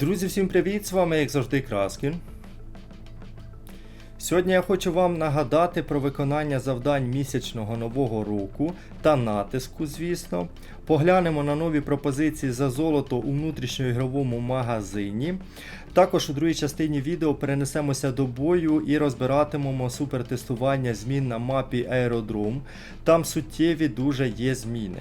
Друзі, всім привіт! З вами, як завжди, Краскін. Сьогодні я хочу вам нагадати про виконання завдань місячного нового року та натиску, звісно. Поглянемо на нові пропозиції за золото у внутрішньоігровому магазині. Також у другій частині відео перенесемося до бою і розбиратимемо супертестування змін на мапі Аеродром. Там суттєві дуже є зміни.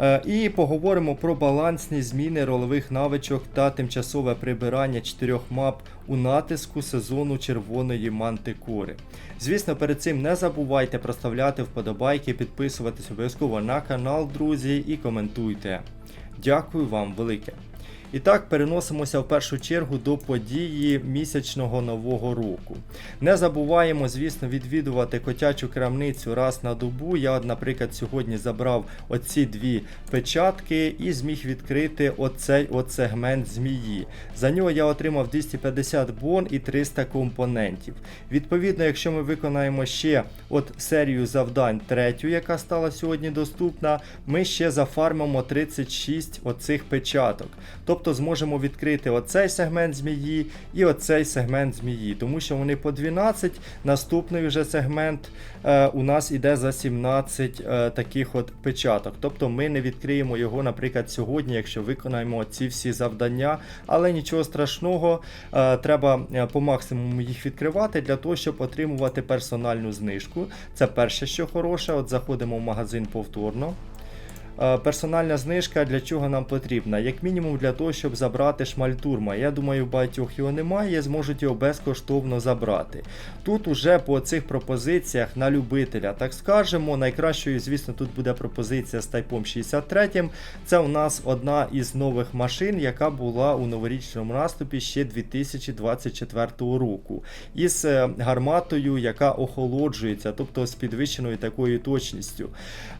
Е, І поговоримо про балансні зміни ролевих навичок та тимчасове прибирання чотирьох мап у натиску сезону червоної мантикори. Звісно, перед цим не забувайте проставляти вподобайки, підписуватись обов'язково на канал, друзі, і коментуйте. Дякую вам велике. І так, переносимося в першу чергу до події місячного нового року. Не забуваємо, звісно, відвідувати котячу крамницю раз на добу. Я, наприклад, сьогодні забрав оці дві печатки і зміг відкрити оцей сегмент змії. За нього я отримав 250 бон і 300 компонентів. Відповідно, якщо ми виконаємо ще от серію завдань третю, яка стала сьогодні доступна, ми ще зафармимо 36 оцих печаток. Тобто зможемо відкрити оцей сегмент змії і оцей сегмент змії, тому що вони по 12, наступний вже сегмент е, у нас іде за 17 е, таких от печаток. Тобто ми не відкриємо його, наприклад, сьогодні, якщо виконаємо ці всі завдання, але нічого страшного, е, треба е, по максимуму їх відкривати для того, щоб отримувати персональну знижку. Це перше, що хороше. От заходимо в магазин повторно. Е, Персональна знижка для чого нам потрібна? Як мінімум для того, щоб забрати шмальтурма. Я думаю, багатьох його немає, зможуть його безкоштовно забрати. Тут уже по цих пропозиціях на любителя, так скажемо, найкращою, звісно, тут буде пропозиція з тайпом 63. Це у нас одна із нових машин, яка була у новорічному наступі ще 2024 року. Із е, гарматою, яка охолоджується, тобто з підвищеною такою точністю.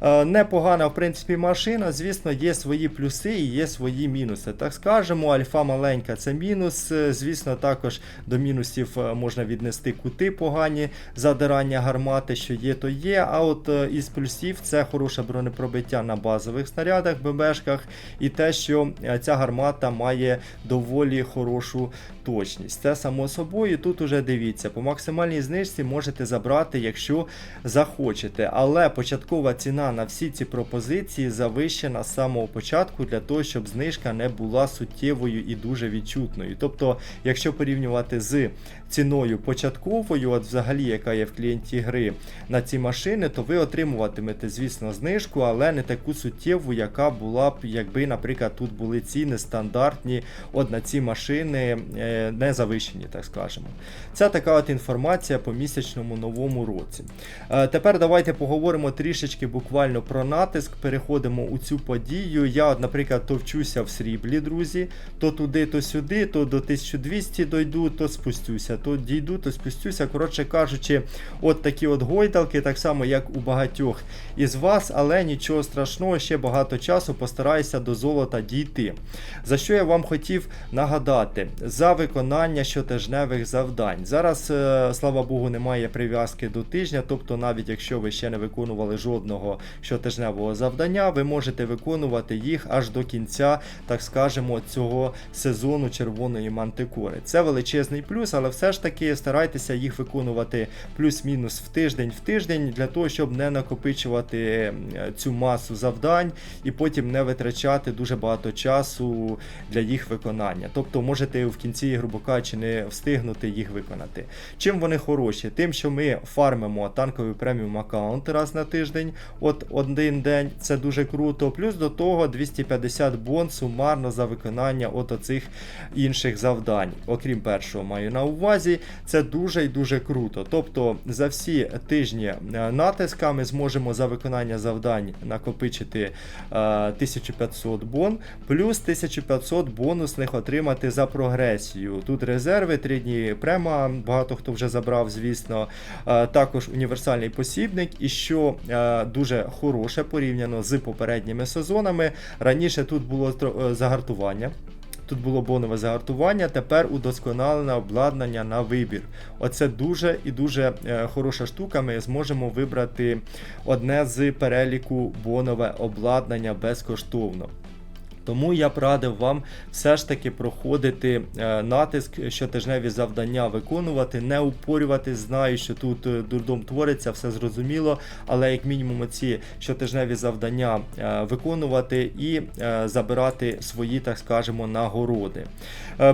Е, Непогана, в принципі, машина, звісно, є свої плюси і є свої мінуси. Так скажемо, альфа маленька це мінус. Звісно, також до мінусів е, можна віднести кути погані, задирання гармати, що є, то є. А от е, із плюсів це хороше бронепробиття на базових снарядах, ББшках, і те, що е, ця гармата має доволі хорошу точність. Це само собою. Тут уже дивіться, по максимальній знижці можете забрати, якщо захочете. Але початкова ціна на всі ці пропозиції завищена з самого початку для того, щоб знижка не була суттєвою і дуже відчутною. Тобто, якщо порівнювати з ціною початковою, от взагалі, яка є в клієнті гри на ці машини, то ви отримуватимете, звісно, знижку, але не таку суттєву, яка була б, якби, наприклад, тут були ціни стандартні от на ці машини е, не завищені, так скажемо. Це така от інформація по місячному новому році. Е, Тепер давайте поговоримо трішечки буквально про натиск. Переходимо у цю подію. Я, наприклад, то вчуся в сріблі, друзі, то туди, то сюди, то до 1200 дойду, то спустюся, то дійду, то спустюся. Коротше кажучи, от такі от гойдалки, так само, як у багатьох із вас, але нічого страшного, ще багато часу постараюся до золота дійти. За що я вам хотів нагадати? За виконання щотижневих завдань. Зараз, е, слава Богу, немає прив'язки до тижня, тобто навіть якщо ви ще не виконували жодного щотижневого завдання, ви можете виконувати їх аж до кінця, так скажемо, цього сезону червоної мантикори. Це величезний плюс, але все ж таки старайтеся їх виконувати плюс-мінус в тиждень в тиждень, для того, щоб не накопичувати е, цю масу завдань і потім не витрачати дуже багато часу для їх виконання. Тобто можете в кінці, грубо кажучи, не встигнути їх виконати. Чим вони хороші? Тим, що ми фармимо танковий преміум аккаунт раз на тиждень, от один день, це дуже круто. Плюс до того 250 бон сумарно за виконання от оцих інших завдань. Окрім першого, маю на увазі, це дуже і дуже круто. Тобто за всі тижні е, натиска ми зможемо за виконання завдань накопичити е, 1500 бон, плюс 1500 бонусних отримати за прогресію. Тут резерви, 3 дні према, багато хто вже забрав, звісно. Е, також універсальний посібник, і що е, дуже хороше порівняно з попередніми сезонами. Раніше тут було е, загартування. Тут було бонове загартування, тепер удосконалене обладнання на вибір. Оце дуже і дуже е, хороша штука. Ми зможемо вибрати одне з переліку бонове обладнання безкоштовно. Тому я б радив вам все ж таки проходити е, натиск, щотижневі завдання виконувати, не упорюватись. Знаю, що тут е, дурдом твориться, все зрозуміло, але як мінімум ці щотижневі завдання е, виконувати і забирати свої, так скажемо, нагороди.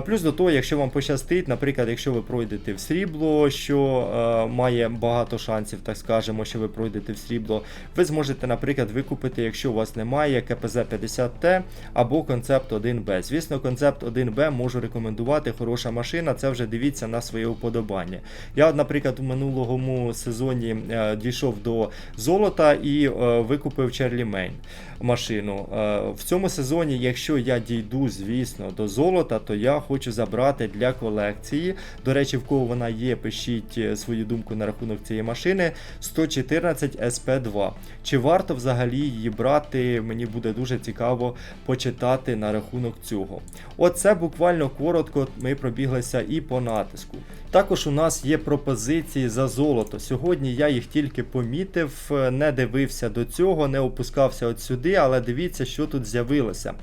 Плюс до того, якщо вам пощастить, наприклад, якщо ви пройдете в срібло, що має багато шансів, так скажемо, що ви пройдете в срібло, ви зможете, наприклад, викупити, якщо у вас немає КПЗ 50Т або концепт 1Б. Звісно, концепт 1Б можу рекомендувати, хороша машина, це вже дивіться на своє уподобання. Я, наприклад, у минулому сезоні е, дійшов до золота і е, викупив Черлі Мейн машину. Е, в цьому сезоні, якщо я дійду, звісно, до золота, то я хочу забрати для колекції. До речі, в кого вона є, пишіть свою думку на рахунок цієї машини. 114 SP2. Чи варто взагалі її брати? Мені буде дуже цікаво почитати на рахунок цього. Оце буквально коротко ми пробіглися і по натиску. Також у нас є пропозиції за золото. Сьогодні я їх тільки помітив, е, не дивився до цього, не опускався от сюди, але дивіться, що тут з'явилося.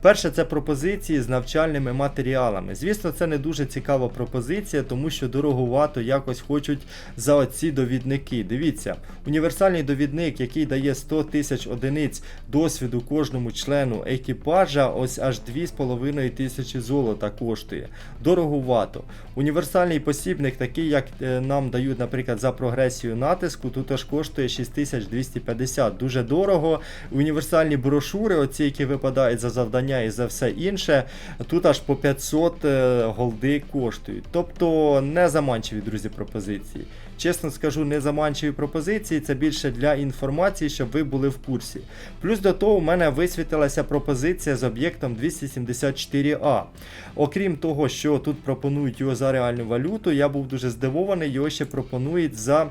Перше, це пропозиції з навчальними матеріалами. Звісно, це не дуже цікава пропозиція, тому що дороговато якось хочуть за оці довідники. Дивіться, універсальний довідник, який дає 100 тисяч одиниць досвіду кожному члену екіпажа, ось аж 2,5 тисячі золота коштує. Дороговато. Універсальний посібник, такий як е, нам дають, наприклад, за прогресію натиску, тут аж коштує 6250. Дуже дорого. Універсальні брошури, оці, які випадають за завдання і за все інше, тут аж по 500 е, голди коштують. Тобто не заманчиві, друзі, пропозиції. Чесно скажу, не заманчиві пропозиції, це більше для інформації, щоб ви були в курсі. Плюс до того, у мене висвітилася пропозиція з об'єктом 274А. Окрім того, що тут пропонують його за реальну валюту, я був дуже здивований, його ще пропонують за е,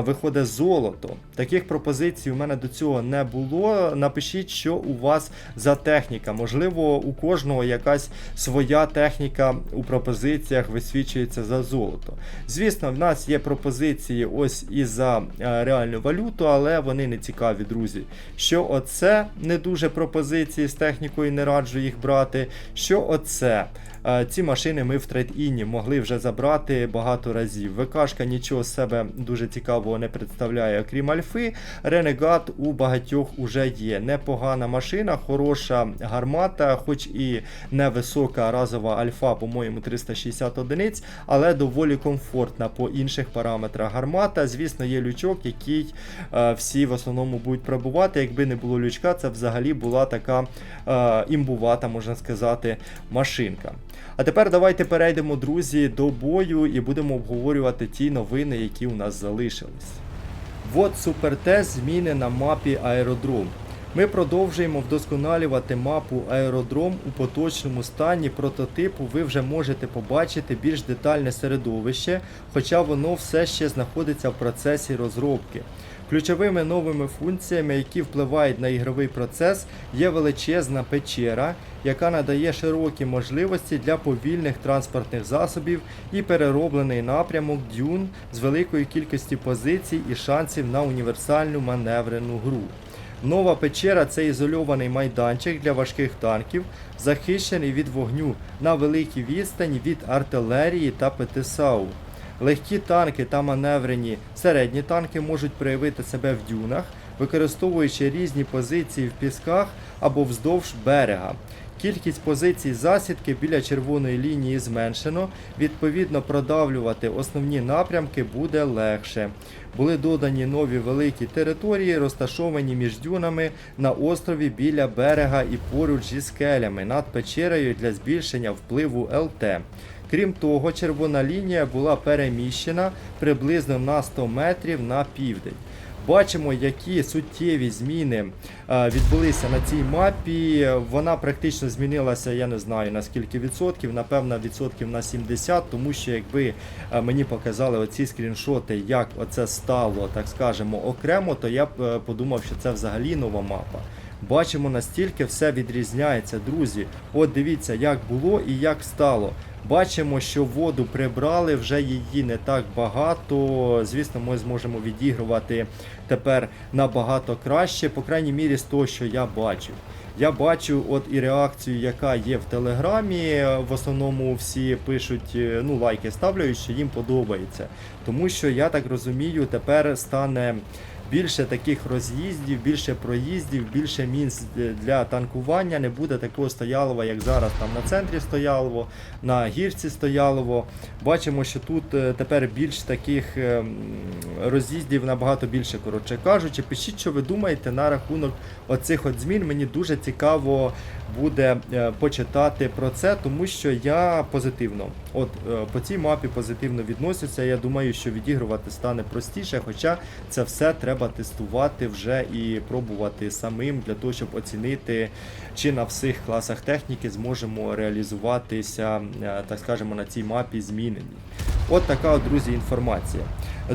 виходить золото. Таких пропозицій у мене до цього не було. Напишіть, що у вас за техніка. Можливо, у кожного якась своя техніка у пропозиціях висвічується за золото. Звісно, в нас є пропозиції ось і за е, реальну валюту, але вони не цікаві, друзі. Що оце не дуже пропозиції з технікою, не раджу їх брати. Що оце? Е, Ці машини ми в трейд-іні могли вже забрати багато разів. ВКшка нічого з себе дуже цікавого не представляє, окрім альфи. Ренегат у багатьох уже є. Непогана машина, хороша гармата, хоч і невисока разова альфа, по-моєму, 360 одиниць, але доволі комфортна по інших параметрах гармата. Звісно, є лючок, який е, всі в основному будуть пробувати. Якби не було лючка, це взагалі була така е, імбувата, можна сказати, машинка. А тепер давайте перейдемо, друзі, до бою і будемо обговорювати ті новини, які у нас залишились. Вот супертест зміни на мапі Аеродром. Ми продовжуємо вдосконалювати мапу Аеродром у поточному стані прототипу. Ви вже можете побачити більш детальне середовище, хоча воно все ще знаходиться в процесі розробки. Ключовими новими функціями, які впливають на ігровий процес, є величезна печера, яка надає широкі можливості для повільних транспортних засобів і перероблений напрямок дюн з великою кількістю позицій і шансів на універсальну маневрену гру. Нова печера це ізольований майданчик для важких танків, захищений від вогню на великій відстані від артилерії та ПТСАУ. Легкі танки та маневрені середні танки можуть проявити себе в дюнах, використовуючи різні позиції в пісках або вздовж берега. Кількість позицій засідки біля червоної лінії зменшено, відповідно, продавлювати основні напрямки буде легше. Були додані нові великі території, розташовані між дюнами на острові біля берега і поруч зі скелями над печерою для збільшення впливу ЛТ. Крім того, червона лінія була переміщена приблизно на 100 метрів на південь. Бачимо, які суттєві зміни е, відбулися на цій мапі. Вона практично змінилася, я не знаю на скільки відсотків, напевно, відсотків на 70, тому що якби е, мені показали оці скріншоти, як оце стало, так скажемо, окремо, то я б е, подумав, що це взагалі нова мапа. Бачимо, настільки все відрізняється, друзі. От дивіться, як було і як стало. Бачимо, що воду прибрали, вже її не так багато. Звісно, ми зможемо відігрувати тепер набагато краще, по крайній мірі з того, що я бачив. Я бачу от і реакцію, яка є в Телеграмі. В основному всі пишуть, е, ну, лайки ставлять, що їм подобається. Тому що я так розумію, тепер стане більше таких роз'їздів, більше проїздів, більше місць для танкування. Не буде такого стоялова, як зараз там на центрі стоялово, на гірці стоялово. Бачимо, що тут е, тепер більш таких е, роз'їздів набагато більше. Коротше кажучи, пишіть, що ви думаєте на рахунок оцих от змін. Мені дуже цікаво буде е, почитати про це, тому що я позитивно, от е, по цій мапі позитивно відносяться. Я думаю, що відігрувати стане простіше, хоча це все треба тестувати вже і пробувати самим для того, щоб оцінити, чи на всіх класах техніки зможемо реалізуватися, е, так скажемо, на цій мапі змінені. От така, друзі, інформація.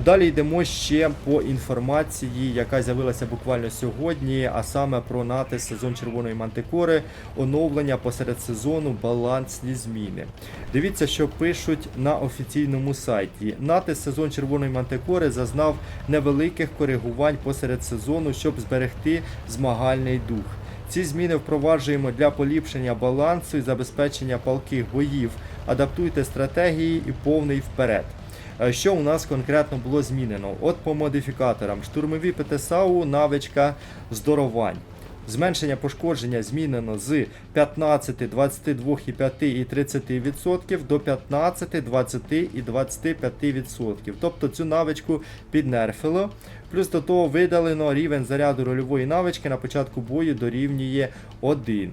Далі йдемо ще по інформації, яка з'явилася буквально сьогодні, а саме про натис сезон червоної мантикори, оновлення посеред сезону, балансні зміни. Дивіться, що пишуть на офіційному сайті. Натис сезон червоної мантикори зазнав невеликих коригувань посеред сезону, щоб зберегти змагальний дух. Ці зміни впроваджуємо для поліпшення балансу і забезпечення палких боїв. Адаптуйте стратегії і повний вперед. Е, Що у нас конкретно було змінено? От по модифікаторам. Штурмові ПТСАУ, навичка здоровань. Зменшення пошкодження змінено з 15, 22,5 і 30% до 15, 20 і 25%. Тобто цю навичку піднерфило. Плюс до того видалено рівень заряду рольової навички на початку бою дорівнює 1.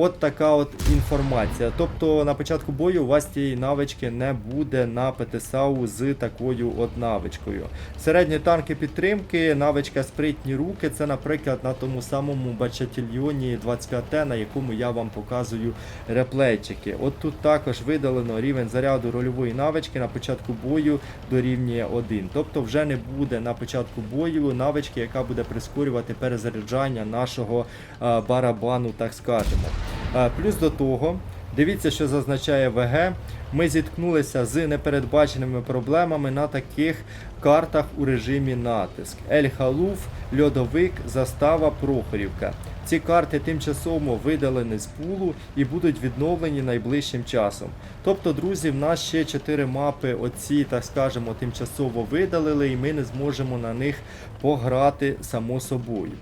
От така от інформація. Тобто на початку бою у вас цієї навички не буде на ПТСАУ з такою от навичкою. Середні танки підтримки, навичка спритні руки. Це, наприклад, на тому самому бачатільйоні 25Т, на якому я вам показую реплейчики. От тут також видалено рівень заряду рольової навички на початку бою дорівнює 1. Тобто вже не буде на початку бою навички, яка буде прискорювати перезаряджання нашого а, барабану, так скажемо. Плюс до того, дивіться, що зазначає ВГ. Ми зіткнулися з непередбаченими проблемами на таких картах у режимі натиск. Ель Халуф, Льодовик, Застава, Прохорівка. Ці карти тимчасово видалені з пулу і будуть відновлені найближчим часом. Тобто, друзі, в нас ще 4 мапи, оці, так скажемо, тимчасово видалили, і ми не зможемо на них пограти само собою.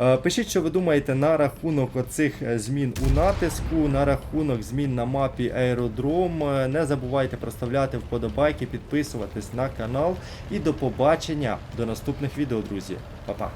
Е, Пишіть, що ви думаєте на рахунок оцих е, змін у натиску, на рахунок змін на мапі Аеродром. Е, Не забувайте проставляти вподобайки, підписуватись на канал. І до побачення до наступних відео, друзі. Па-па!